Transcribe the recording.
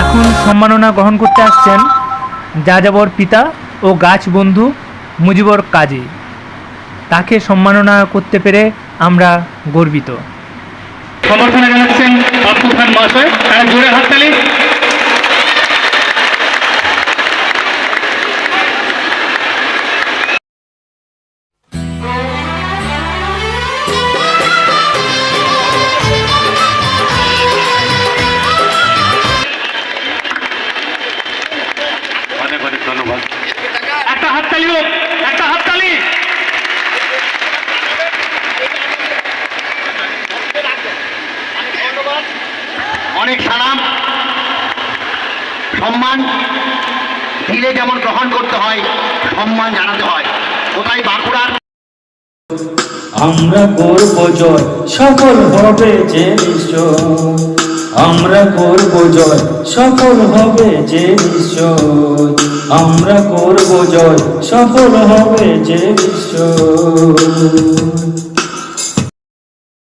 এখন সম্মাননা গ্রহণ করতে আসছেন যাযাবর পিতা ও গাছ বন্ধু মুজিবর কাজী। তাকে সম্মাননা করতে পেরে আমরা গর্বিত। সমর্থনে জানাচ্ছেন আব্দুল খান মহাশয়। জোরে হাততালি। অনেক অনেক ধন্যবাদ। একটা হাততালি হোক একটা হাততালি অনেক সালাম সম্মান দিলে যেমন গ্রহণ করতে হয় সম্মান জানাতে হয়। কোথায় বাঁকুড়ার? আমরা করব জয় সফল হবে যে নিশ্চয়। আমরা করব জয় সফল হবে যে নিশ্চয়। আমরা করব জয় সফল হবে যে নিশ্চয়।